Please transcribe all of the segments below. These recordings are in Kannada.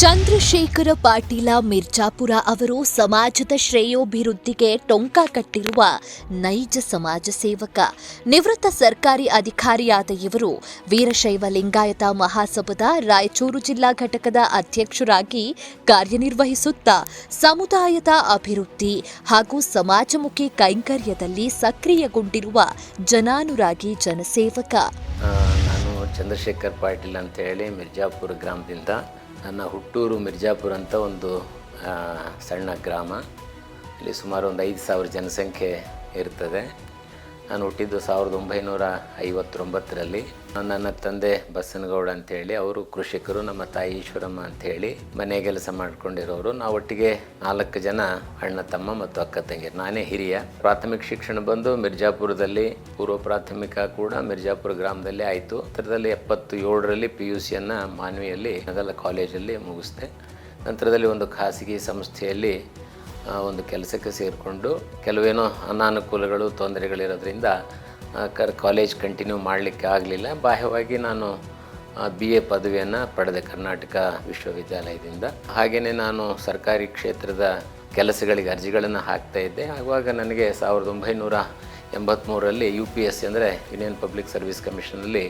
ಚಂದ್ರಶೇಖರ ಪಾಟೀಲ ಮಿರ್ಜಾಪುರ ಅವರು ಸಮಾಜದ ಶ್ರೇಯೋಭಿವೃದ್ಧಿಗೆ ಟೊಂಕ ಕಟ್ಟಿರುವ ನೈಜ ಸಮಾಜ ಸೇವಕ, ನಿವೃತ್ತ ಸರ್ಕಾರಿ ಅಧಿಕಾರಿಯಾದ ಇವರು ವೀರಶೈವ ಲಿಂಗಾಯತ ಮಹಾಸಭದ ರಾಯಚೂರು ಜಿಲ್ಲಾ ಘಟಕದ ಅಧ್ಯಕ್ಷರಾಗಿ ಕಾರ್ಯನಿರ್ವಹಿಸುತ್ತಾ ಸಮುದಾಯದ ಅಭಿವೃದ್ಧಿ ಹಾಗೂ ಸಮಾಜಮುಖಿ ಕೈಂಕರ್ಯದಲ್ಲಿ ಸಕ್ರಿಯಗೊಂಡಿರುವ ಜನಾನುರಾಗಿ ಜನಸೇವಕ. ನಾನು ಚಂದ್ರಶೇಖರ್ ಪಾಟೀಲ್ ಅಂತ ಹೇಳಿ ಮಿರ್ಜಾಪುರ ಗ್ರಾಮದಿಂದ ನನ್ನ ಹುಟ್ಟೂರು ಮಿರ್ಜಾಪುರ ಅಂತ ಒಂದು ಸಣ್ಣ ಗ್ರಾಮ. ಇಲ್ಲಿ ಸುಮಾರು ಒಂದು ಐದು ಸಾವಿರ ಜನಸಂಖ್ಯೆ ಇರ್ತದೆ. ನಾನು ಹುಟ್ಟಿದ್ದು ಸಾವಿರದ ಒಂಬೈನೂರ ಐವತ್ತೊಂಬತ್ತರಲ್ಲಿ. ನನ್ನ ತಂದೆ ಬಸನಗೌಡ ಅಂತೇಳಿ, ಅವರು ಕೃಷಿಕರು, ನಮ್ಮ ತಾಯಿ ಈಶ್ವರಮ್ಮ ಅಂತೇಳಿ ಮನೆ ಕೆಲಸ ಮಾಡ್ಕೊಂಡಿರೋರು. ನಾವು ಒಟ್ಟಿಗೆ ನಾಲ್ಕು ಜನ, ಅಣ್ಣ, ತಮ್ಮ ಮತ್ತು ಅಕ್ಕ, ತಂಗಿ. ನಾನೇ ಹಿರಿಯ. ಪ್ರಾಥಮಿಕ ಶಿಕ್ಷಣ ಬಂದು ಮಿರ್ಜಾಪುರದಲ್ಲಿ, ಪೂರ್ವ ಪ್ರಾಥಮಿಕ ಕೂಡ ಮಿರ್ಜಾಪುರ ಗ್ರಾಮದಲ್ಲಿ ಆಯಿತು. ನಂತರದಲ್ಲಿ ಎಪ್ಪತ್ತು ಏಳರಲ್ಲಿ ಪಿ ಯು ಸಿಯನ್ನು ಮಾನ್ವಿಯಲ್ಲಿ ಮೊದಲ ಕಾಲೇಜಲ್ಲಿ ಮುಗಿಸ್ದೆ. ನಂತರದಲ್ಲಿ ಒಂದು ಖಾಸಗಿ ಸಂಸ್ಥೆಯಲ್ಲಿ ಒಂದು ಕೆಲಸಕ್ಕೆ ಸೇರಿಕೊಂಡು, ಕೆಲವೇನೋ ಅನಾನುಕೂಲಗಳು, ತೊಂದರೆಗಳಿರೋದ್ರಿಂದ ಕರ್ ಕಾಲೇಜ್ ಕಂಟಿನ್ಯೂ ಮಾಡಲಿಕ್ಕೆ ಆಗಲಿಲ್ಲ. ಬಾಹ್ಯವಾಗಿ ನಾನು ಬಿ ಎ ಪದವಿಯನ್ನು ಪಡೆದೆ ಕರ್ನಾಟಕ ವಿಶ್ವವಿದ್ಯಾಲಯದಿಂದ. ಹಾಗೆಯೇ ನಾನು ಸರ್ಕಾರಿ ಕ್ಷೇತ್ರದ ಕೆಲಸಗಳಿಗೆ ಅರ್ಜಿಗಳನ್ನು ಹಾಕ್ತಾ ಇದ್ದೆ. ಆವಾಗ ನನಗೆ ಸಾವಿರದ ಒಂಬೈನೂರ ಎಂಬತ್ತ್ಮೂರರಲ್ಲಿ ಯು ಪಿ ಎಸ್ ಸಿ ಅಂದರೆ ಯೂನಿಯನ್ ಪಬ್ಲಿಕ್ ಸರ್ವಿಸ್ ಕಮಿಷನಲ್ಲಿ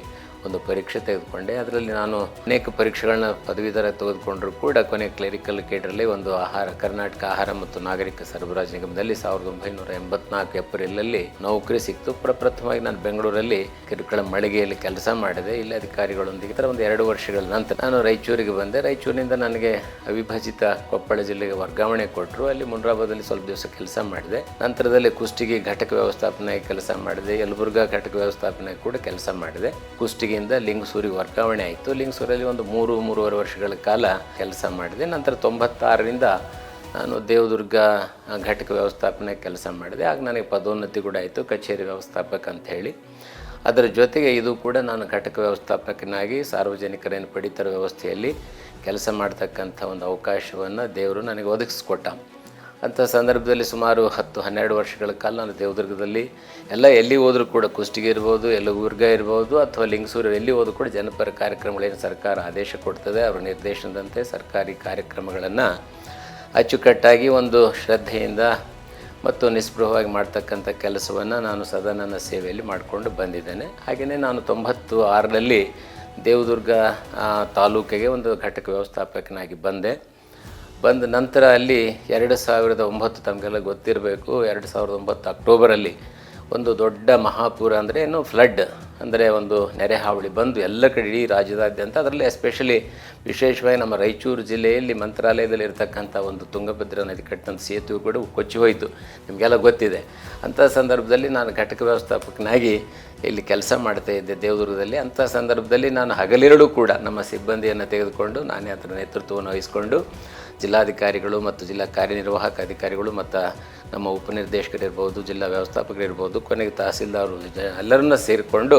ಒಂದು ಪರೀಕ್ಷೆ ತೆಗೆದುಕೊಂಡೆ. ಅದರಲ್ಲಿ ನಾನು ಅನೇಕ ಪರೀಕ್ಷೆಗಳನ್ನ ಪದವೀಧರ ತೆಗೆದುಕೊಂಡರೂ ಕೂಡ ಕೊನೆ ಕ್ಲರಿಕಲ್ ಕೇಡ್ರಲ್ಲಿ ಒಂದು ಆಹಾರ, ಕರ್ನಾಟಕ ಆಹಾರ ಮತ್ತು ನಾಗರಿಕ ಸರಬರಾಜು ನಿಗಮದಲ್ಲಿ ಸಾವಿರದ ಒಂಬೈನೂರ ಎಂಬತ್ನಾಲ್ಕು ಏಪ್ರಿಲಲ್ಲಿ ನೌಕರಿ ಸಿಕ್ತು. ಪ್ರಪ್ರಥಮವಾಗಿ ನಾನು ಬೆಂಗಳೂರಲ್ಲಿ ಕಿರುಕುಳ ಮಳಿಗೆಯಲ್ಲಿ ಕೆಲಸ ಮಾಡಿದೆ. ಇಲ್ಲಿ ಅಧಿಕಾರಿಗಳೊಂದಿಗೆ ಥರ ಒಂದು ಎರಡು ವರ್ಷಗಳ ನಂತರ ನಾನು ರಾಯಚೂರಿಗೆ ಬಂದೆ. ರಾಯಚೂರಿನಿಂದ ನನಗೆ ಅವಿಭಜಿತ ಕೊಪ್ಪಳ ಜಿಲ್ಲೆಗೆ ವರ್ಗಾವಣೆ ಕೊಟ್ಟರು. ಅಲ್ಲಿ ಮುನ್ರಾಬಾದಲ್ಲಿ ಸ್ವಲ್ಪ ದಿವಸ ಕೆಲಸ ಮಾಡಿದೆ. ನಂತರದಲ್ಲಿ ಕುಷ್ಟಗಿ ಘಟಕ ವ್ಯವಸ್ಥಾಪನೆ ಕೆಲಸ ಮಾಡಿದೆ. ಯಲಬುರ್ಗಾ ಘಟಕ ವ್ಯವಸ್ಥಾಪನೆ ಕೂಡ ಕೆಲಸ ಮಾಡಿದೆ. ಕುಷ್ಟಗಿಯಿಂದ ಲಿಂಗಸೂರಿಗೆ ವರ್ಗಾವಣೆ ಆಯಿತು. ಲಿಂಗಸೂರಲ್ಲಿ ಒಂದು ಮೂರು, ಮೂರುವರೆ ವರ್ಷಗಳ ಕಾಲ ಕೆಲಸ ಮಾಡಿದೆ. ನಂತರ ತೊಂಬತ್ತಾರರಿಂದ ನಾನು ದೇವದುರ್ಗ ಘಟಕ ವ್ಯವಸ್ಥಾಪನೆ ಕೆಲಸ ಮಾಡಿದೆ. ಆಗ ನನಗೆ ಪದೋನ್ನತಿ ಕೂಡ ಆಯಿತು, ಕಚೇರಿ ವ್ಯವಸ್ಥಾಪಕ ಅಂತ ಹೇಳಿ. ಅದರ ಜೊತೆಗೆ ಇದು ಕೂಡ ನಾನು ಘಟಕ ವ್ಯವಸ್ಥಾಪಕನಾಗಿ ಸಾರ್ವಜನಿಕರೇನು ಪಡಿತರ ವ್ಯವಸ್ಥೆಯಲ್ಲಿ ಕೆಲಸ ಮಾಡ್ತಕ್ಕಂಥ ಒಂದು ಅವಕಾಶವನ್ನು ದೇವರು ನನಗೆ ಒದಗಿಸ್ಕೊಟ್ಟ. ಅಂಥ ಸಂದರ್ಭದಲ್ಲಿ ಸುಮಾರು ಹತ್ತು ಹನ್ನೆರಡು ವರ್ಷಗಳ ಕಾಲ ನಾನು ದೇವದುರ್ಗದಲ್ಲಿ, ಎಲ್ಲ ಎಲ್ಲಿ ಹೋದರೂ ಕೂಡ ಕುಷ್ಟಿಗೆ ಇರ್ಬೋದು ಯಲಬುರ್ಗ ಇರ್ಬೋದು, ಅಥವಾ ಲಿಂಗಸೂರು ಎಲ್ಲಿ ಹೋದರೂ ಕೂಡ ಜನಪರ ಕಾರ್ಯಕ್ರಮಗಳೇನು ಸರ್ಕಾರ ಆದೇಶ ಕೊಡ್ತದೆ, ಅವರ ನಿರ್ದೇಶನದಂತೆ ಸರ್ಕಾರಿ ಕಾರ್ಯಕ್ರಮಗಳನ್ನು ಅಚ್ಚುಕಟ್ಟಾಗಿ ಒಂದು ಶ್ರದ್ಧೆಯಿಂದ ಮತ್ತು ನಿಸ್ಪೃಹವಾಗಿ ಮಾಡ್ತಕ್ಕಂಥ ಕೆಲಸವನ್ನು ನಾನು ಸದಾ ನನ್ನ ಸೇವೆಯಲ್ಲಿ ಮಾಡಿಕೊಂಡು ಬಂದಿದ್ದೇನೆ. ಹಾಗೆಯೇ ನಾನು ತೊಂಬತ್ತು ಆರರಲ್ಲಿ ದೇವದುರ್ಗ ತಾಲೂಕಿಗೆ ಒಂದು ಘಟಕ ವ್ಯವಸ್ಥಾಪಕನಾಗಿ ಬಂದೆ. ಬಂದ ನಂತರ ಅಲ್ಲಿ ಎರಡು ಸಾವಿರದ ಒಂಬತ್ತು ತಮಗೆಲ್ಲ ಗೊತ್ತಿರಬೇಕು. ಎರಡು ಸಾವಿರದ ಒಂಬತ್ತು ಅಕ್ಟೋಬರಲ್ಲಿ ಒಂದು ದೊಡ್ಡ ಮಹಾಪೂರ ಅಂದರೆ ಏನು? ಫ್ಲಡ್ ಅಂದರೆ ಒಂದು ನೆರೆ ಹಾವಳಿ ಬಂದು ಎಲ್ಲ ಕಡೆ ಇಡೀ ರಾಜ್ಯದಾದ್ಯಂತ ಅದರಲ್ಲಿ ಎಸ್ಪೆಷಲಿ ವಿಶೇಷವಾಗಿ ನಮ್ಮ ರಾಯಚೂರು ಜಿಲ್ಲೆಯಲ್ಲಿ ಮಂತ್ರಾಲಯದಲ್ಲಿ ಇರತಕ್ಕಂಥ ಒಂದು ತುಂಗಭದ್ರಾ ನದಿ ಕಟ್ಟಿದಂಥ ಸೇತುವೆ ಕೂಡ ಕೊಚ್ಚಿ ಹೋಯಿತು. ನಿಮಗೆಲ್ಲ ಗೊತ್ತಿದೆ. ಅಂಥ ಸಂದರ್ಭದಲ್ಲಿ ನಾನು ಘಟಕ ವ್ಯವಸ್ಥಾಪಕನಾಗಿ ಇಲ್ಲಿ ಕೆಲಸ ಮಾಡ್ತಾ ಇದ್ದೆ ದೇವದುರ್ಗದಲ್ಲಿ. ಅಂಥ ಸಂದರ್ಭದಲ್ಲಿ ನಾನು ಹಗಲಿರಳು ಕೂಡ ನಮ್ಮ ಸಿಬ್ಬಂದಿಯನ್ನು ತೆಗೆದುಕೊಂಡು ನಾನೇ ಅದರ ನೇತೃತ್ವವನ್ನು ವಹಿಸಿಕೊಂಡು ಜಿಲ್ಲಾಧಿಕಾರಿಗಳು ಮತ್ತು ಜಿಲ್ಲಾ ಕಾರ್ಯನಿರ್ವಾಹಕ ಅಧಿಕಾರಿಗಳು ಮತ್ತು ನಮ್ಮ ಉಪನಿರ್ದೇಶಕರಿರ್ಬೋದು, ಜಿಲ್ಲಾ ವ್ಯವಸ್ಥಾಪಕರಿರ್ಬೋದು, ಕೊನೆಗೆ ತಹಸೀಲ್ದಾರರು ಜ ಎಲ್ಲರನ್ನ ಸೇರಿಕೊಂಡು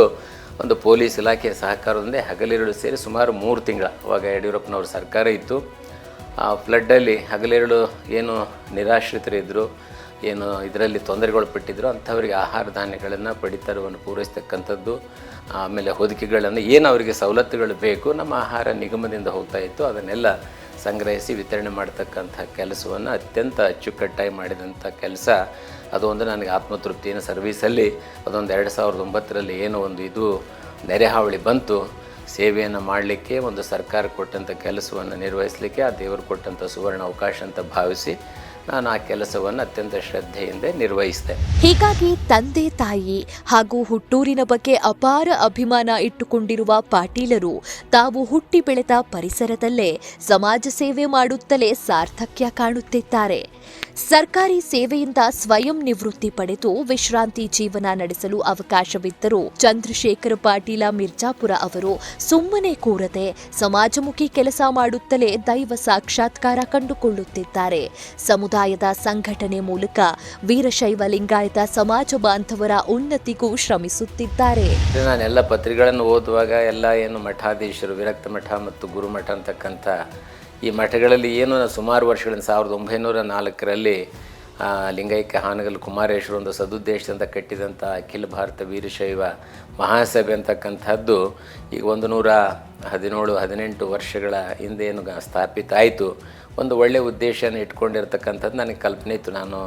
ಒಂದು ಪೊಲೀಸ್ ಇಲಾಖೆಯ ಸಹಕಾರದೊಂದೇ ಹಗಲಿರುಳು ಸೇರಿ ಸುಮಾರು ಮೂರು ತಿಂಗಳ ಅವಾಗ ಯಡಿಯೂರಪ್ಪನವ್ರ ಸರ್ಕಾರ ಇತ್ತು. ಆ ಫ್ಲಡ್ಡಲ್ಲಿ ಹಗಲಿರುಳು ಏನು ನಿರಾಶ್ರಿತರಿದ್ದರು ಏನು ಇದರಲ್ಲಿ ತೊಂದರೆಗಳು ಪಟ್ಟಿದ್ರು ಅಂಥವರಿಗೆ ಆಹಾರ ಧಾನ್ಯಗಳನ್ನು, ಪಡಿತರವನ್ನು ಪೂರೈಸ್ತಕ್ಕಂಥದ್ದು, ಆಮೇಲೆ ಹೊದಿಕೆಗಳನ್ನು, ಏನು ಅವರಿಗೆ ಸವಲತ್ತುಗಳು ಬೇಕು, ನಮ್ಮ ಆಹಾರ ನಿಗಮದಿಂದ ಹೋಗ್ತಾ ಇತ್ತು. ಅದನ್ನೆಲ್ಲ ಸಂಗ್ರಹಿಸಿ ವಿತರಣೆ ಮಾಡ್ತಕ್ಕಂಥ ಕೆಲಸವನ್ನು ಅತ್ಯಂತ ಅಚ್ಚುಕಟ್ಟಾಗಿ ಮಾಡಿದಂಥ ಕೆಲಸ. ಅದು ಒಂದು ನನಗೆ ಆತ್ಮತೃಪ್ತಿಯನ್ನು ಸರ್ವೀಸಲ್ಲಿ ಅದೊಂದು ಎರಡು ಸಾವಿರದ ಒಂಬತ್ತರಲ್ಲಿ ಏನೋ ಒಂದು ಇದು ನೆರೆ ಹಾವಳಿ ಬಂತು. ಸೇವೆಯನ್ನು ಮಾಡಲಿಕ್ಕೆ ಒಂದು ಸರ್ಕಾರ ಕೊಟ್ಟಂಥ ಕೆಲಸವನ್ನು ನಿರ್ವಹಿಸಲಿಕ್ಕೆ ಆ ದೇವರು ಕೊಟ್ಟಂಥ ಸುವರ್ಣ ಅವಕಾಶ ಅಂತ ಭಾವಿಸಿ ನಾನು ಆ ಕೆಲಸವನ್ನು ಅತ್ಯಂತ ಶ್ರದ್ಧೆಯಿಂದ ನಿರ್ವಹಿಸಿದೆ ಹೀಗಾಗಿ ತಂದೆ ತಾಯಿ ಹಾಗೂ ಹುಟ್ಟೂರಿನ ಬಗ್ಗೆ ಅಪಾರ ಅಭಿಮಾನ ಇಟ್ಟುಕೊಂಡಿರುವ ಪಾಟೀಲರು ತಾವು ಹುಟ್ಟಿ ಬೆಳೆದ ಪರಿಸರದಲ್ಲೇ ಸಮಾಜ ಸೇವೆ ಮಾಡುತ್ತಲೇ ಸಾರ್ಥಕ್ಯ ಕಾಣುತ್ತಿದ್ದಾರೆ. ಸರ್ಕಾರಿ ಸೇವೆಯಿಂದ ಸ್ವಯಂ ನಿವೃತ್ತಿ ಪಡೆದು ವಿಶ್ರಾಂತಿ ಜೀವನ ನಡೆಸಲು ಅವಕಾಶವಿದ್ದರೂ ಚಂದ್ರಶೇಖರ್ ಪಾಟೀಲ ಮಿರ್ಜಾಪುರ ಅವರು ಸುಮ್ಮನೆ ಕೂರದೆ ಸಮಾಜಮುಖಿ ಕೆಲಸ ಮಾಡುತ್ತಲೇ ದೈವ ಸಾಕ್ಷಾತ್ಕಾರ ಕಂಡುಕೊಳ್ಳುತ್ತಿದ್ದಾರೆ. ಸಮುದಾಯದ ಸಂಘಟನೆ ಮೂಲಕ ವೀರಶೈವ ಲಿಂಗಾಯತ ಸಮಾಜ ಬಾಂಧವರ ಉನ್ನತಿಗೂ ಶ್ರಮಿಸುತ್ತಿದ್ದಾರೆ. ನಾನೆಲ್ಲ ಪತ್ರಿಕೆಗಳನ್ನು ಓದುವಾಗ ಎಲ್ಲ ಏನು ಮಠಾಧೀಶರು, ವಿರಕ್ತ ಮಠ ಮತ್ತು ಗುರುಮಠ ಅಂತಕ್ಕಂಥ ಈ ಮಠಗಳಲ್ಲಿ ಏನು ಸುಮಾರು ವರ್ಷಗಳಿಂದ, ಸಾವಿರದ ಒಂಬೈನೂರ ನಾಲ್ಕರಲ್ಲಿ ಲಿಂಗೈಕ್ಯ ಹಾನಗಲ್ ಕುಮಾರೇಶ್ವರ ಒಂದು ಸದುದ್ದೇಶದಿಂದ ಕಟ್ಟಿದಂಥ ಅಖಿಲ ಭಾರತ ವೀರಶೈವ ಮಹಾಸಭೆ ಅಂತಕ್ಕಂಥದ್ದು, ಈಗ ಒಂದು ನೂರ ಹದಿನೇಳು, ಹದಿನೆಂಟು ವರ್ಷಗಳ ಹಿಂದೆ ಏನು ಸ್ಥಾಪಿತ ಆಯಿತು. ಒಂದು ಒಳ್ಳೆಯ ಉದ್ದೇಶನ ಇಟ್ಕೊಂಡಿರ್ತಕ್ಕಂಥದ್ದು ನನಗೆ ಕಲ್ಪನೆ ಇತ್ತು. ನಾನು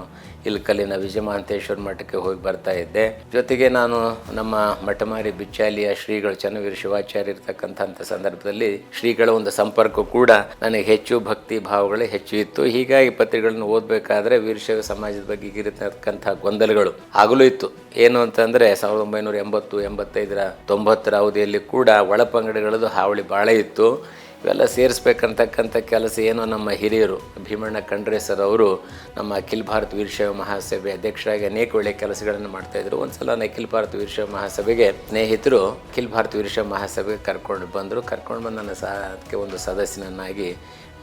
ಇಲ್ಕಲ್ಲಿನ ವಿಜಯಮಹಾಂತೇಶ್ವರ ಮಠಕ್ಕೆ ಹೋಗಿ ಬರ್ತಾ ಇದ್ದೆ. ಜೊತೆಗೆ ನಾನು ನಮ್ಮ ಮಠಮಾರಿ ಬಿಚ್ಚಾಲಿಯ ಶ್ರೀಗಳು ಚನ್ನವೀರ ಶಿವಾಚಾರ್ಯ ಇರ್ತಕ್ಕಂಥ ಸಂದರ್ಭದಲ್ಲಿ ಶ್ರೀಗಳ ಒಂದು ಸಂಪರ್ಕ ಕೂಡ ನನಗೆ ಹೆಚ್ಚು ಭಕ್ತಿ ಭಾವಗಳು ಹೆಚ್ಚು ಇತ್ತು. ಹೀಗಾಗಿ ಪತ್ರಿಕೆಗಳನ್ನು ಓದಬೇಕಾದ್ರೆ ವೀರಶೈವ ಸಮಾಜದ ಬಗ್ಗೆ ಇರತಕ್ಕಂಥ ಗೊಂದಲಗಳು ಆಗಲೂ ಇತ್ತು. ಏನು ಅಂತಂದರೆ ಸಾವಿರದ ಒಂಬೈನೂರ ಎಂಬತ್ತು, ಎಂಬತ್ತೈದರ ತೊಂಬತ್ತರ ಅವಧಿಯಲ್ಲಿ ಕೂಡ ಒಳಪಂಗಡಗಳದ್ದು ಹಾವಳಿ ಭಾಳ ಇತ್ತು. ಇವೆಲ್ಲ ಸೇರಿಸ್ಬೇಕಂತಕ್ಕಂಥ ಕೆಲಸ ಏನೋ ನಮ್ಮ ಹಿರಿಯರು ಭೀಮಣ್ಣ ಖಂಡ್ರೆ ಅವರು ನಮ್ಮ ಅಖಿಲ ಭಾರತ ವೀರಶೈವ ಮಹಾಸಭೆ ಅಧ್ಯಕ್ಷರಾಗಿ ಅನೇಕ ಒಳ್ಳೆಯ ಕೆಲಸಗಳನ್ನು ಮಾಡ್ತಾಯಿದ್ರು ಒಂದು ಸಲ ಅಖಿಲ ಭಾರತ ವೀರಶೈವ ಮಹಾಸಭೆಗೆ ಸ್ನೇಹಿತರು ಅಖಿಲ ಭಾರತ ವೀರಶೈವ ಮಹಾಸಭೆಗೆ ಕರ್ಕೊಂಡು ಬಂದರು. ಕರ್ಕೊಂಡು ಬಂದು ನನ್ನ ಸಹ ಅದಕ್ಕೆ ಒಂದು ಸದಸ್ಯನನ್ನಾಗಿ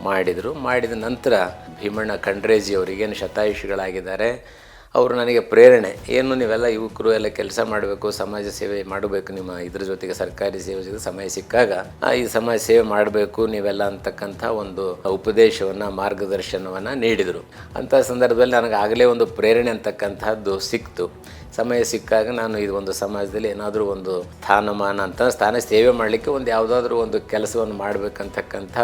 ಮಾಡಿದರು. ಮಾಡಿದ ನಂತರ ಭೀಮಣ್ಣ ಖಂಡ್ರೇಜಿ ಅವರಿಗೇನು ಶತಾಯುಷಿಗಳಾಗಿದ್ದಾರೆ. ಅವರು ನನಗೆ ಪ್ರೇರಣೆ. ಏನು ನೀವೆಲ್ಲ ಯುವಕರು ಎಲ್ಲ ಕೆಲಸ ಮಾಡಬೇಕು, ಸಮಾಜ ಸೇವೆ ಮಾಡಬೇಕು, ನಿಮ್ಮ ಇದ್ರ ಜೊತೆಗೆ ಸರ್ಕಾರಿ ಸೇವೆ ಜೊತೆ ಸಮಯ ಸಿಕ್ಕಾಗ ಈ ಸಮಾಜ ಸೇವೆ ಮಾಡಬೇಕು, ನೀವೆಲ್ಲ ಅಂತಕ್ಕಂಥ ಒಂದು ಉಪದೇಶವನ್ನು, ಮಾರ್ಗದರ್ಶನವನ್ನು ನೀಡಿದರು. ಅಂಥ ಸಂದರ್ಭದಲ್ಲಿ ನನಗೆ ಆಗಲೇ ಒಂದು ಪ್ರೇರಣೆ ಅಂತಕ್ಕಂಥದ್ದು ಸಿಕ್ತು. ಸಮಯ ಸಿಕ್ಕಾಗ ನಾನು ಇದು ಒಂದು ಸಮಾಜದಲ್ಲಿ ಏನಾದರೂ ಒಂದು ಸ್ಥಾನಮಾನ ಅಂತ, ಸ್ಥಾನ ಸೇವೆ ಮಾಡಲಿಕ್ಕೆ ಒಂದು ಯಾವುದಾದ್ರೂ ಒಂದು ಕೆಲಸವನ್ನು ಮಾಡಬೇಕಂತಕ್ಕಂಥ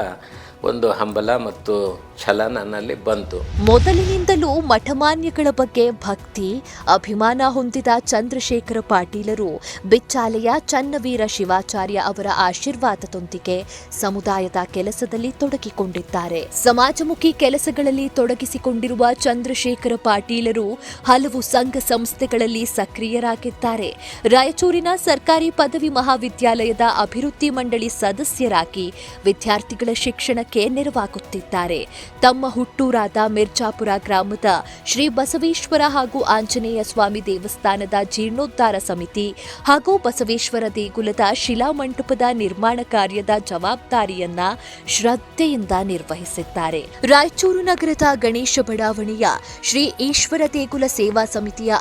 ಒಂದು ಹಂಬಲ ಮತ್ತು ಛಲ ನನ್ನಲ್ಲಿ ಬಂತು. ಮೊದಲಿನಿಂದಲೂ ಮಠಮಾನ್ಯಗಳ ಬಗ್ಗೆ ಭಕ್ತಿ, ಅಭಿಮಾನ ಹೊಂದಿದ ಚಂದ್ರಶೇಖರ ಪಾಟೀಲರು, ಬಿಚ್ಚಾಲೆಯ ಚನ್ನವೀರ ಶಿವಾಚಾರ್ಯ ಅವರ ಆಶೀರ್ವಾದದೊಂದಿಗೆ ಸಮುದಾಯದ ಕೆಲಸದಲ್ಲಿ ತೊಡಗಿಕೊಂಡಿದ್ದಾರೆ. ಸಮಾಜಮುಖಿ ಕೆಲಸಗಳಲ್ಲಿ ತೊಡಗಿಸಿಕೊಂಡಿರುವ ಚಂದ್ರಶೇಖರ ಪಾಟೀಲರು ಹಲವು ಸಂಘ ಸಂಸ್ಥೆಗಳಲ್ಲಿ ಸಕ್ರಿಯರಾಗಿದ್ದಾರೆ. ರಾಯಚೂರಿನ ಸರ್ಕಾರಿ ಪದವಿ ಮಹಾವಿದ್ಯಾಲಯದ ಅಭಿವೃದ್ಧಿ ಮಂಡಳಿ ಸದಸ್ಯರಾಗಿ ವಿದ್ಯಾರ್ಥಿಗಳ ಶಿಕ್ಷಣಕ್ಕೆ ನೆರವಾಗುತ್ತಿದ್ದಾರೆ. ತಮ್ಮ ಹುಟ್ಟೂರಾದ ಮಿರ್ಜಾಪುರ ಗ್ರಾಮದ ಶ್ರೀ ಬಸವೇಶ್ವರ ಹಾಗೂ ಆಂಜನೇಯ ಸ್ವಾಮಿ ದೇವಸ್ಥಾನದ ಜೀರ್ಣೋದ್ಧಾರ ಸಮಿತಿ ಹಾಗೂ ಬಸವೇಶ್ವರ ದೇಗುಲದ ಶಿಲಾಮಂಟಪದ ನಿರ್ಮಾಣ ಕಾರ್ಯದ ಜವಾಬ್ದಾರಿಯನ್ನ ಶ್ರದ್ಧೆಯಿಂದ ನಿರ್ವಹಿಸಿದ್ದಾರೆ. ರಾಯಚೂರು ನಗರದ ಗಣೇಶ ಬಡಾವಣೆಯ ಶ್ರೀ ಈಶ್ವರ ದೇಗುಲ ಸೇವಾ ಸಮಿತಿಯ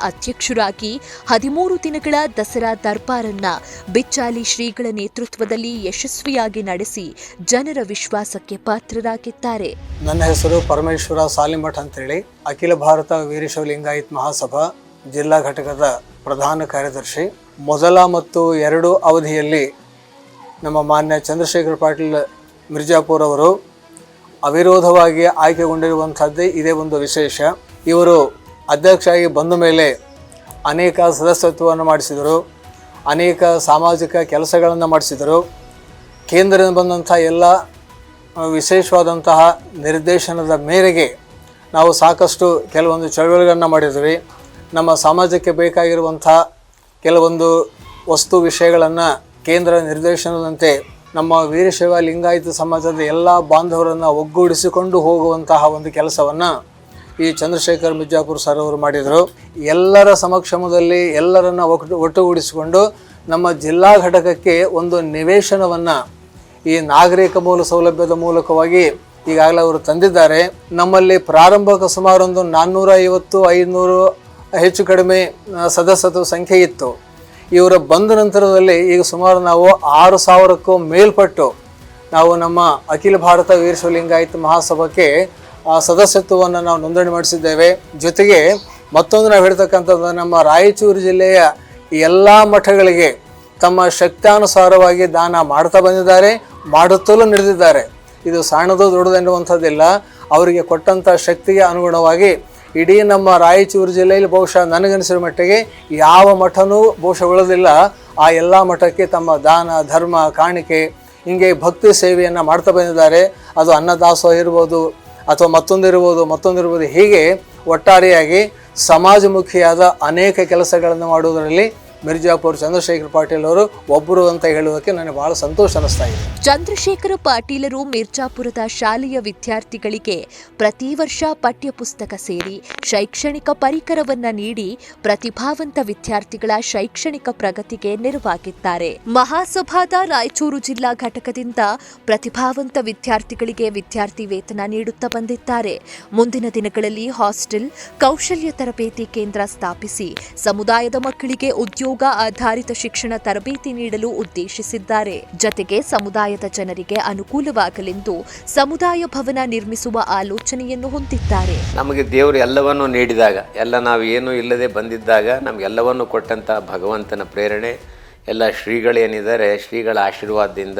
ಅಧ್ಯಕ್ಷರಾಗಿ ಹದಿಮೂರು ದಿನಗಳ ದಸರಾ ದರ್ಬಾರನ್ನ ಬಿಚ್ಚಾಲಿ ಶ್ರೀಗಳ ನೇತೃತ್ವದಲ್ಲಿ ಯಶಸ್ವಿಯಾಗಿ ನಡೆಸಿ ಜನರ ವಿಶ್ವಾಸಕ್ಕೆ ಪಾತ್ರರಾಗಿದ್ದಾರೆ. ನನ್ನ ಹೆಸರು ಪರಮೇಶ್ವರ ಸಾಲಿಮಠ್ ಅಂತೇಳಿ. ಅಖಿಲ ಭಾರತ ವೀರಶೈವ ಲಿಂಗಾಯತ್ ಮಹಾಸಭಾ ಜಿಲ್ಲಾ ಘಟಕದ ಪ್ರಧಾನ ಕಾರ್ಯದರ್ಶಿ. ಮೊದಲ ಮತ್ತು ಎರಡು ಅವಧಿಯಲ್ಲಿ ನಮ್ಮ ಮಾನ್ಯ ಚಂದ್ರಶೇಖರ್ ಪಾಟೀಲ್ ಮಿರ್ಜಾಪುರ್ ಅವರು ಅವಿರೋಧವಾಗಿ ಆಯ್ಕೆಗೊಂಡಿರುವಂಥದ್ದೇ ಇದೇ ಒಂದು ವಿಶೇಷ. ಇವರು ಅಧ್ಯಕ್ಷರಾಗಿ ಬಂದ ಮೇಲೆ ಅನೇಕ ಸದಸ್ಯತ್ವವನ್ನು ಮಾಡಿಸಿದರು, ಅನೇಕ ಸಾಮಾಜಿಕ ಕೆಲಸಗಳನ್ನು ಮಾಡಿಸಿದರು. ಕೇಂದ್ರದಿಂದ ಬಂದಂಥ ಎಲ್ಲ ವಿಶೇಷವಾದಂತಹ ನಿರ್ದೇಶನದ ಮೇರೆಗೆ ನಾವು ಸಾಕಷ್ಟು ಕೆಲವೊಂದು ಚಳುವಳಿಗಳನ್ನು ಮಾಡಿದ್ವಿ. ನಮ್ಮ ಸಮಾಜಕ್ಕೆ ಬೇಕಾಗಿರುವಂಥ ಕೆಲವೊಂದು ವಸ್ತು ವಿಷಯಗಳನ್ನು ಕೇಂದ್ರ ನಿರ್ದೇಶನದಂತೆ ನಮ್ಮ ವೀರಶೈವ ಲಿಂಗಾಯತ ಸಮಾಜದ ಎಲ್ಲ ಬಾಂಧವರನ್ನು ಒಗ್ಗೂಡಿಸಿಕೊಂಡು ಹೋಗುವಂತಹ ಒಂದು ಕೆಲಸವನ್ನು ಈ ಚಂದ್ರಶೇಖರ್ ಮಿರ್ಜಾಪುರ್ ಸರ್ ಅವರು ಮಾಡಿದರು. ಎಲ್ಲರ ಸಮಕ್ಷಮದಲ್ಲಿ ಎಲ್ಲರನ್ನ ಒಟ್ಟು ಒಟ್ಟುಗೂಡಿಸಿಕೊಂಡು ನಮ್ಮ ಜಿಲ್ಲಾ ಘಟಕಕ್ಕೆ ಒಂದು ನಿವೇಶನವನ್ನು ಈ ನಾಗರಿಕ ಮೂಲ ಸೌಲಭ್ಯದ ಮೂಲಕವಾಗಿ ಈಗಾಗಲೇ ಅವರು ತಂದಿದ್ದಾರೆ. ನಮ್ಮಲ್ಲಿ ಪ್ರಾರಂಭಕ ಸುಮಾರು ಒಂದು ನಾನ್ನೂರ ಐವತ್ತು ಐನೂರು ಹೆಚ್ಚು ಕಡಿಮೆ ಸದಸ್ಯತ್ವ ಸಂಖ್ಯೆ ಇತ್ತು. ಇವರು ಬಂದ ನಂತರದಲ್ಲಿ ಈಗ ಸುಮಾರು ನಾವು ಆರು ಸಾವಿರಕ್ಕೂ ಮೇಲ್ಪಟ್ಟು ನಾವು ನಮ್ಮ ಅಖಿಲ ಭಾರತ ವೀರಶೈವ ಲಿಂಗಾಯತ ಮಹಾಸಭಾಕ್ಕೆ ಸದಸ್ಯತ್ವವನ್ನು ನಾವು ನೋಂದಣಿ ಮಾಡಿಸಿದ್ದೇವೆ. ಜೊತೆಗೆ ಮತ್ತೊಂದು ನಾವು ಹೇಳ್ತಕ್ಕಂಥದ್ದು ನಮ್ಮ ರಾಯಚೂರು ಜಿಲ್ಲೆಯ ಎಲ್ಲ ಮಠಗಳಿಗೆ ತಮ್ಮ ಶಕ್ತಾನುಸಾರವಾಗಿ ದಾನ ಮಾಡ್ತಾ ಬಂದಿದ್ದಾರೆ, ಮಾಡುತ್ತಲೂ ನಡೆದಿದ್ದಾರೆ. ಇದು ಸಣ್ಣದು ದೊಡ್ಡದು ಎನ್ನುವಂಥದ್ದಿಲ್ಲ. ಅವರಿಗೆ ಕೊಟ್ಟಂಥ ಶಕ್ತಿಗೆ ಅನುಗುಣವಾಗಿ ಇಡೀ ನಮ್ಮ ರಾಯಚೂರು ಜಿಲ್ಲೆಯಲ್ಲಿ ಬಹುಶಃ ನನಗನಿಸಿರೋ ಮಟ್ಟಿಗೆ ಯಾವ ಮಠನೂ ಬಹುಶಃ ಉಳಿದಿಲ್ಲ. ಆ ಎಲ್ಲ ಮಠಕ್ಕೆ ತಮ್ಮ ದಾನ, ಧರ್ಮ, ಕಾಣಿಕೆ, ಹಿಂಗೆ ಭಕ್ತಿ ಸೇವೆಯನ್ನು ಮಾಡ್ತಾ ಬಂದಿದ್ದಾರೆ. ಅದು ಅನ್ನದಾಸೋಹ ಇರ್ಬೋದು ಅಥವಾ ಮತ್ತೊಂದಿರ್ಬೋದು ಮತ್ತೊಂದಿರ್ಬೋದು ಹೀಗೆ ಒಟ್ಟಾರೆಯಾಗಿ ಸಮಾಜಮುಖಿಯಾದ ಅನೇಕ ಕೆಲಸಗಳನ್ನು ಮಾಡುವುದರಲ್ಲಿ ಮಿರ್ಜಾಪುರ್ ಚಂದ್ರಶೇಖರ್ ಪಾಟೀಲ್ ಅವರು ಒಬ್ಬರು ಅಂತ ಹೇಳುವುದಕ್ಕೆ ನನಗೆ ಬಹಳ ಸಂತೋಷ ಅನಿಸ್ತಾ ಇದೆ. ಚಂದ್ರಶೇಖರ ಪಾಟೀಲರು ಮಿರ್ಜಾಪುರದ ಶಾಲೆಯ ವಿದ್ಯಾರ್ಥಿಗಳಿಗೆ ಪ್ರತಿ ವರ್ಷ ಪಠ್ಯಪುಸ್ತಕ ಸೇರಿ ಶೈಕ್ಷಣಿಕ ಪರಿಕರವನ್ನ ನೀಡಿ ಪ್ರತಿಭಾವಂತ ವಿದ್ಯಾರ್ಥಿಗಳ ಶೈಕ್ಷಣಿಕ ಪ್ರಗತಿಗೆ ನೆರವಾಗಿದ್ದಾರೆ. ಮಹಾಸಭಾದ ರಾಯಚೂರು ಜಿಲ್ಲಾ ಘಟಕದಿಂದ ಪ್ರತಿಭಾವಂತ ವಿದ್ಯಾರ್ಥಿಗಳಿಗೆ ವಿದ್ಯಾರ್ಥಿ ವೇತನ ನೀಡುತ್ತಾ ಬಂದಿದ್ದಾರೆ. ಮುಂದಿನ ದಿನಗಳಲ್ಲಿ ಹಾಸ್ಟೆಲ್, ಕೌಶಲ್ಯ ತರಬೇತಿ ಕೇಂದ್ರ ಸ್ಥಾಪಿಸಿ ಸಮುದಾಯದ ಮಕ್ಕಳಿಗೆ ಉದ್ಯೋಗ ಆಧಾರಿತ ಶಿಕ್ಷಣ ತರಬೇತಿ ನೀಡಲು ಉದ್ದೇಶಿಸಿದ್ದಾರೆ. ಜತೆಗೆ ಸಮುದಾಯದ ಜನರಿಗೆ ಅನುಕೂಲವಾಗಲೆಂದು ಸಮುದಾಯ ಭವನ ನಿರ್ಮಿಸುವ ಆಲೋಚನೆಯನ್ನು ಹೊಂದಿದ್ದಾರೆ. ನಮಗೆ ದೇವರು ಎಲ್ಲವನ್ನು ನೀಡಿದಾಗ, ಎಲ್ಲ ನಾವು ಏನು ಇಲ್ಲದೆ ಬಂದಿದ್ದಾಗ ನಮಗೆಲ್ಲವನ್ನು ಕೊಟ್ಟಂತ ಭಗವಂತನ ಪ್ರೇರಣೆ, ಎಲ್ಲ ಶ್ರೀಗಳೇನಿದ್ದಾರೆ, ಶ್ರೀಗಳ ಆಶೀರ್ವಾದದಿಂದ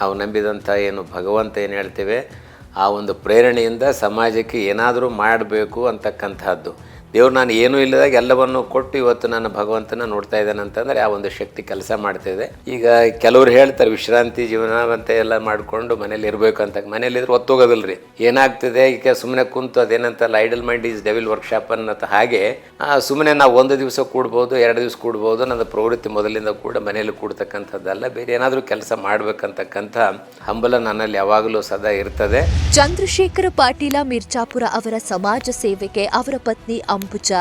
ನಾವು ನಂಬಿದಂಥ ಏನು ಭಗವಂತ ಏನು ಹೇಳ್ತೇವೆ, ಆ ಒಂದು ಪ್ರೇರಣೆಯಿಂದ ಸಮಾಜಕ್ಕೆ ಏನಾದರೂ ಮಾಡಬೇಕು ಅಂತಕ್ಕಂಥದ್ದು. ದೇವ್ರು ನಾನು ಏನೂ ಇಲ್ಲದಾಗ ಎಲ್ಲವನ್ನು ಕೊಟ್ಟು ಇವತ್ತು ನನ್ನ ಭಗವಂತನ ನೋಡ್ತಾ ಇದ್ದಾನೆ ಅಂತಂದರೆ ಆ ಒಂದು ಶಕ್ತಿ ಕೆಲಸ ಮಾಡ್ತಿದೆ ಈಗ ಕೆಲವ್ರು ಹೇಳ್ತಾರೆ, ವಿಶ್ರಾಂತಿ ಜೀವನ ಅಂತ ಎಲ್ಲ ಮಾಡಿಕೊಂಡು ಮನೇಲಿ ಇರಬೇಕು ಅಂತ. ಮನೇಲಿದ್ರೆ ಒತ್ತೋಗೋದಿಲ್ಲ ರೀ. ಏನಾಗ್ತಿದೆ? ಈಗ ಸುಮ್ಮನೆ ಕುಂತು ಅದೇನಂತಲ್ಲ idle mind is devil workshop ಅನ್ನೋ ಹಾಗೆ ಸುಮ್ಮನೆ ನಾವು ಒಂದು ದಿವಸ ಕೂಡ್ಬೋದು, ಎರಡು ದಿವಸ ಕೂಡ್ಬೋದು ನನ್ನ ಪ್ರವೃತ್ತಿ ಮೊದಲಿಂದ ಕೂಡ ಮನೇಲಿ ಕೂಡ್ತಕ್ಕಂಥದ್ದಲ್ಲ. ಬೇರೆ ಏನಾದರೂ ಕೆಲಸ ಮಾಡಬೇಕಂತಕ್ಕಂಥ ಹಂಬಲ ನನ್ನಲ್ಲಿ ಯಾವಾಗಲೂ ಸದಾ ಇರ್ತದೆ. ಚಂದ್ರಶೇಖರ ಪಾಟೀಲ ಮಿರ್ಜಾಪುರ ಅವರ ಸಮಾಜ ಸೇವೆಗೆ ಅವರ ಪತ್ನಿ ಅಂಬುಜ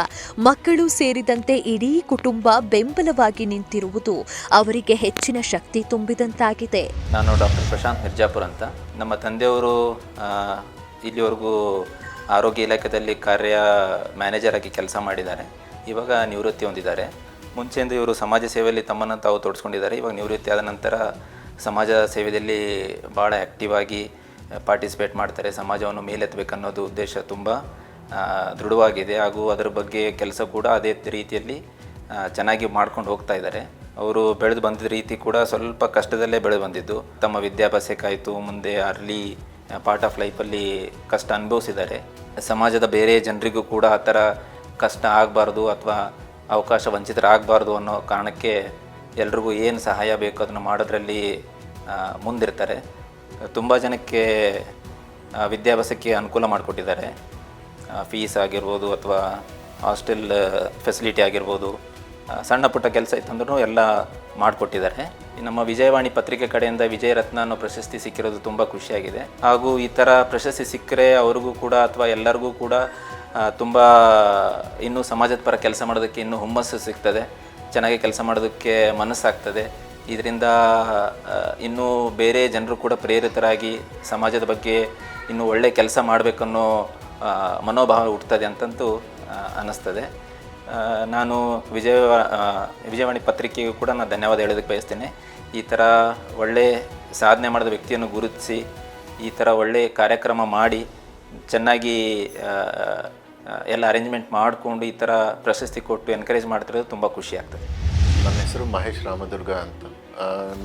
ಮಕ್ಕಳು ಸೇರಿದಂತೆ ಇಡೀ ಕುಟುಂಬ ಬೆಂಬಲವಾಗಿ ನಿಂತಿರುವುದು ಅವರಿಗೆ ಹೆಚ್ಚಿನ ಶಕ್ತಿ ತುಂಬಿದಂತಾಗಿದೆ. ನಾನು ಡಾಕ್ಟರ್ ಪ್ರಶಾಂತ್ ಮಿರ್ಜಾಪುರ್ ಅಂತ. ನಮ್ಮ ತಂದೆಯವರು ಇಲ್ಲಿವರೆಗೂ ಆರೋಗ್ಯ ಇಲಾಖೆಯಲ್ಲಿ ಕಾರ್ಯ ಮ್ಯಾನೇಜರ್ ಆಗಿ ಕೆಲಸ ಮಾಡಿದ್ದಾರೆ. ಇವಾಗ ನಿವೃತ್ತಿ ಹೊಂದಿದ್ದಾರೆ. ಮುಂಚೆಯಿಂದ ಇವರು ಸಮಾಜ ಸೇವೆಯಲ್ಲಿ ತಮ್ಮನ್ನು ತಾವು ತೊಡಸ್ಕೊಂಡಿದ್ದಾರೆ. ಇವಾಗ ನಿವೃತ್ತಿ ಆದ ನಂತರ ಸಮಾಜ ಸೇವೆಯಲ್ಲಿ ಭಾಳ ಆ್ಯಕ್ಟಿವ್ ಆಗಿ ಪಾರ್ಟಿಸಿಪೇಟ್ ಮಾಡ್ತಾರೆ. ಸಮಾಜವನ್ನು ಮೇಲೆತ್ತಬೇಕನ್ನೋದು ಉದ್ದೇಶ ತುಂಬ. ದೃಢವಾಗಿದೆ ಹಾಗೂ ಅದರ ಬಗ್ಗೆ ಕೆಲಸ ಕೂಡ ಅದೇ ರೀತಿಯಲ್ಲಿ ಚೆನ್ನಾಗಿ ಮಾಡ್ಕೊಂಡು ಹೋಗ್ತಾ ಇದ್ದಾರೆ. ಅವರು ಬೆಳೆದು ಬಂದಿದ್ದ ರೀತಿ ಕೂಡ ಸ್ವಲ್ಪ ಕಷ್ಟದಲ್ಲೇ ಬೆಳೆದು ಬಂದಿದ್ದು. ತಮ್ಮ ವಿದ್ಯಾಭ್ಯಾಸಕ್ಕಾಯಿತು, ಮುಂದೆ ಅರ್ಲಿ ಪಾರ್ಟ್ ಆಫ್ ಲೈಫಲ್ಲಿ ಕಷ್ಟ ಅನುಭವಿಸಿದ್ದಾರೆ. ಸಮಾಜದ ಬೇರೆ ಜನರಿಗೂ ಕೂಡ ಆ ಥರ ಕಷ್ಟ ಆಗಬಾರ್ದು ಅಥವಾ ಅವಕಾಶ ವಂಚಿತರಾಗಬಾರ್ದು ಅನ್ನೋ ಕಾರಣಕ್ಕೆ ಎಲ್ರಿಗೂ ಏನು ಸಹಾಯ ಬೇಕು ಅದನ್ನು ಮಾಡೋದ್ರಲ್ಲಿ ಮುಂದಿರ್ತಾರೆ. ತುಂಬ ಜನಕ್ಕೆ ವಿದ್ಯಾಭ್ಯಾಸಕ್ಕೆ ಅನುಕೂಲ ಮಾಡಿಕೊಟ್ಟಿದ್ದಾರೆ. ಫೀಸ್ ಆಗಿರ್ಬೋದು ಅಥವಾ ಹಾಸ್ಟೆಲ್ ಫೆಸಿಲಿಟಿ ಆಗಿರ್ಬೋದು ಸಣ್ಣ ಪುಟ್ಟ ಕೆಲಸ ಇತ್ತಂದ್ರೂ ಎಲ್ಲ ಮಾಡಿಕೊಟ್ಟಿದ್ದಾರೆ. ನಮ್ಮ ವಿಜಯವಾಣಿ ಪತ್ರಿಕೆ ಕಡೆಯಿಂದ ವಿಜಯರತ್ನ ಅನ್ನೋ ಪ್ರಶಸ್ತಿ ಸಿಕ್ಕಿರೋದು ತುಂಬ ಖುಷಿಯಾಗಿದೆ. ಹಾಗೂ ಈ ಥರ ಪ್ರಶಸ್ತಿ ಸಿಕ್ಕರೆ ಅವ್ರಿಗೂ ಕೂಡ ಅಥವಾ ಎಲ್ಲರಿಗೂ ಕೂಡ ತುಂಬ ಇನ್ನೂ ಸಮಾಜದ ಪರ ಕೆಲಸ ಮಾಡೋದಕ್ಕೆ ಇನ್ನೂ ಹುಮ್ಮಸ್ಸು ಸಿಗ್ತದೆ. ಚೆನ್ನಾಗಿ ಕೆಲಸ ಮಾಡೋದಕ್ಕೆ ಮನಸ್ಸಾಗ್ತದೆ. ಇದರಿಂದ ಇನ್ನೂ ಬೇರೆ ಜನರು ಕೂಡ ಪ್ರೇರಿತರಾಗಿ ಸಮಾಜದ ಬಗ್ಗೆ ಇನ್ನೂ ಒಳ್ಳೆ ಕೆಲಸ ಮಾಡಬೇಕನ್ನೋ ಮನೋಭಾವ ಹುಟ್ತದೆ ಅಂತಂತೂ ಅನ್ನಿಸ್ತದೆ. ನಾನು ವಿಜಯ ವಿಜಯವಾಣಿ ಪತ್ರಿಕೆಗೂ ಕೂಡ ನಾನು ಧನ್ಯವಾದ ಹೇಳೋದಕ್ಕೆ ಬಯಸ್ತೇನೆ. ಈ ಥರ ಒಳ್ಳೆ ಸಾಧನೆ ಮಾಡಿದ ವ್ಯಕ್ತಿಯನ್ನು ಗುರುತಿಸಿ, ಈ ಥರ ಒಳ್ಳೆ ಕಾರ್ಯಕ್ರಮ ಮಾಡಿ, ಚೆನ್ನಾಗಿ ಎಲ್ಲ ಅರೇಂಜ್ಮೆಂಟ್ ಮಾಡಿಕೊಂಡು ಈ ಥರ ಪ್ರಶಸ್ತಿ ಕೊಟ್ಟು ಎನ್ಕರೇಜ್ ಮಾಡ್ತಿರೋದು ತುಂಬ ಖುಷಿ ಆಗ್ತದೆ. ನನ್ನ ಹೆಸರು ಮಹೇಶ್ ರಾಮದುರ್ಗ ಅಂತ.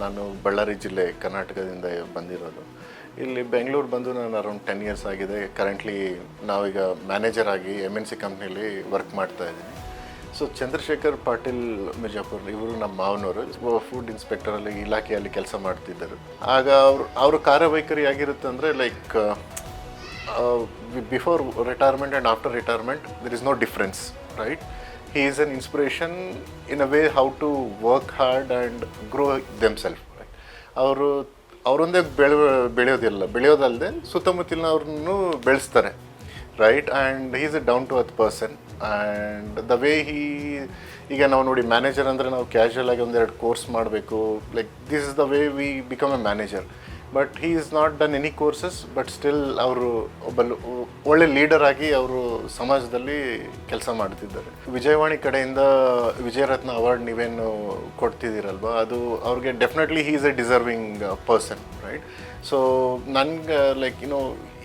ನಾನು ಬಳ್ಳಾರಿ ಜಿಲ್ಲೆ ಕರ್ನಾಟಕದಿಂದ ಬಂದಿರೋದು. ಇಲ್ಲಿ ಬೆಂಗಳೂರು ಬಂದು ನಾನು ಅರೌಂಡ್ ಟೆನ್ ಇಯರ್ಸ್ ಆಗಿದೆ. ಕರೆಂಟ್ಲಿ ನಾವೀಗ ಮ್ಯಾನೇಜರ್ ಆಗಿ ಎಂ ಎನ್ ಸಿ ಕಂಪ್ನಿಲಿ ವರ್ಕ್ ಮಾಡ್ತಾ ಇದ್ದೀನಿ. ಸೊ ಚಂದ್ರಶೇಖರ್ ಪಾಟೀಲ್ ಮಿರ್ಜಾಪುರ್ ಇವರು ನಮ್ಮ ಮಾವನವರು. ಫುಡ್ ಇನ್ಸ್ಪೆಕ್ಟರಲ್ಲಿ ಇಲಾಖೆಯಲ್ಲಿ ಕೆಲಸ ಮಾಡ್ತಿದ್ದರು. ಆಗ ಅವರು, ಅವ್ರ ಕಾರ್ಯವೈಖರಿ ಆಗಿರುತ್ತೆ ಅಂದರೆ like before retirement and after retirement there is no difference right ಈ is an inspiration in a way how to work hard grow them self right ಅವರು ಅವರೊಂದೇ ಬೆಳೆ ಬೆಳೆಯೋದಿಲ್ಲ. ಬೆಳೆಯೋದಲ್ಲದೆ ಸುತ್ತಮುತ್ತಲಿನವ್ರನ್ನು ಬೆಳೆಸ್ತಾರೆ. Right and he's a down to earth person and the way he ಈಗ ನಾವು ನೋಡಿ ಮ್ಯಾನೇಜರ್ ಅಂದರೆ ನಾವು ಕ್ಯಾಶುವಲ್ ಆಗಿ ಒಂದೆರಡು ಕೋರ್ಸ್ ಮಾಡಬೇಕು. Like this is the way we become a manager but he is not done any courses but still ಅವರು ಒಬ್ಬ ಒಳ್ಳೆ ಲೀಡರ್ ಆಗಿ ಅವರು ಸಮಾಜದಲ್ಲಿ ಕೆಲಸ ಮಾಡ್ತಿದ್ದಾರೆ. ವಿಜಯವಾಣಿ ಕಡೆಯಿಂದ ವಿಜಯರತ್ನ ಅವಾರ್ಡ್ ನೀವೇನು ಕೊಡ್ತಿದ್ದೀರಲ್ವ? ಅದು ಅವ್ರಿಗೆ definitely he is a deserving person right so ನನ್ಗೆ ಲೈಕ್ ಇನ್ನು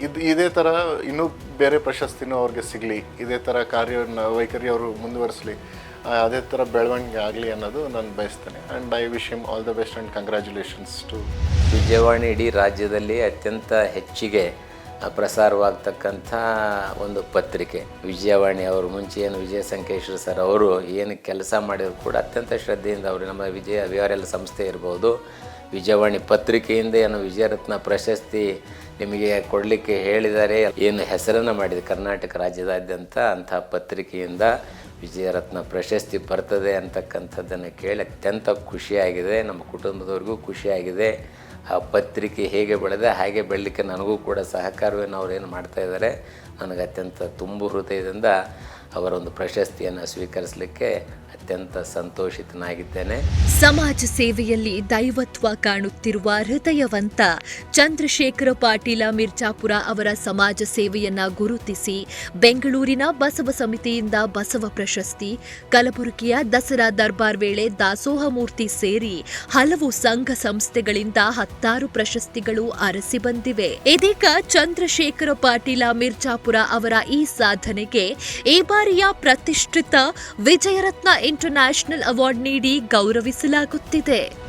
ಇದು, ಇದೇ ಥರ ಇನ್ನೂ ಬೇರೆ ಪ್ರಶಸ್ತಿನೂ ಅವ್ರಿಗೆ ಸಿಗಲಿ. ಇದೇ ಥರ ಕಾರ್ಯವನ್ನು ವೈಖರಿ ಅವರು ಮುಂದುವರಿಸಲಿ. ಅದೇ ಥರ ಬೆಳವಣಿಗೆ ಆಗಲಿ ಅನ್ನೋದು ನಾನು ಬಯಸ್ತೇನೆ. And I wish him all the best and congratulations to Vijayavani ಇಡೀ ರಾಜ್ಯದಲ್ಲಿ ಅತ್ಯಂತ ಹೆಚ್ಚಿಗೆ ಪ್ರಸಾರವಾಗ್ತಕ್ಕಂಥ ಒಂದು ಪತ್ರಿಕೆ. ವಿಜಯವಾಣಿ ಅವರು ಮುಂಚೆ ಏನು ವಿಜಯ ಸಂಕೇಶ್ವರ ಸರ್ ಅವರು ಏನು ಕೆಲಸ ಮಾಡಿದ್ರು ಕೂಡ ಅತ್ಯಂತ ಶ್ರದ್ಧೆಯಿಂದ ಅವರು ನಮ್ಮ ವಿಜಯ ವಿ ಆರ್ ಎಲ್ ಸಂಸ್ಥೆ ಇರ್ಬೋದು. ವಿಜಯವಾಣಿ ಪತ್ರಿಕೆಯಿಂದ ಏನು ವಿಜಯರತ್ನ ಪ್ರಶಸ್ತಿ ನಿಮಗೆ ಕೊಡಲಿಕ್ಕೆ ಹೇಳಿದ್ದಾರೆ ಏನು ಹೆಸರನ್ನು ಮಾಡಿದೆ ಕರ್ನಾಟಕ ರಾಜ್ಯದಾದ್ಯಂತ ಅಂಥ ಪತ್ರಿಕೆಯಿಂದ ವಿಜಯರತ್ನ ಪ್ರಶಸ್ತಿ ಬರ್ತದೆ ಅಂತಕ್ಕಂಥದ್ದನ್ನು ಕೇಳಿ ಅತ್ಯಂತ ಖುಷಿಯಾಗಿದೆ. ನಮ್ಮ ಕುಟುಂಬದವ್ರಿಗೂ ಖುಷಿಯಾಗಿದೆ. ಆ ಪತ್ರಿಕೆ ಹೇಗೆ ಬೆಳೆದೆ, ಹಾಗೆ ಬೆಳಲಿಕ್ಕೆ ನನಗೂ ಕೂಡ ಸಹಕಾರವನ್ನು ಅವರೇನು ಮಾಡ್ತಾ ಇದ್ದಾರೆ. ನನಗೆ ಅತ್ಯಂತ ತುಂಬು ಹೃದಯದಿಂದ ಅವರ ಒಂದು ಪ್ರಶಸ್ತಿಯನ್ನು ಸ್ವೀಕರಿಸಲಿಕ್ಕೆ ಅತ್ಯಂತ ಸಂತೋಷಿತನಾಗಿದ್ದೇನೆ. ಸಮಾಜ ಸೇವೆಯಲ್ಲಿ ದೈವತ್ವ ಕಾಣುತ್ತಿರುವ ಹೃದಯವಂತ ಚಂದ್ರಶೇಖರ ಪಾಟೀಲ ಮಿರ್ಜಾಪುರ ಅವರ ಸಮಾಜ ಸೇವೆಯನ್ನ ಗುರುತಿಸಿ ಬೆಂಗಳೂರಿನ ಬಸವ ಸಮಿತಿಯಿಂದ ಬಸವ ಪ್ರಶಸ್ತಿ, ಕಲಬುರಗಿಯ ದಸರಾ ದರ್ಬಾರ್ ವೇಳೆ ದಾಸೋಹ ಮೂರ್ತಿ ಸೇರಿ ಹಲವು ಸಂಘ ಸಂಸ್ಥೆಗಳಿಂದ ಹತ್ತಾರು ಪ್ರಶಸ್ತಿಗಳು ಅರಸಿ ಬಂದಿವೆ. ಇದೀಗ ಚಂದ್ರಶೇಖರ ಪಾಟೀಲ ಮಿರ್ಜಾಪುರ ಅವರ ಈ ಸಾಧನೆಗೆ ಈ ಬಾರಿಯ ಪ್ರತಿಷ್ಠಿತ ವಿಜಯರತ್ನ ಇಂಟರ್ನ್ಯಾಷನಲ್ ಅವಾರ್ಡ್ ನೀಡಿ ಗೌರವಿಸಲಾಗುತ್ತಿದೆ.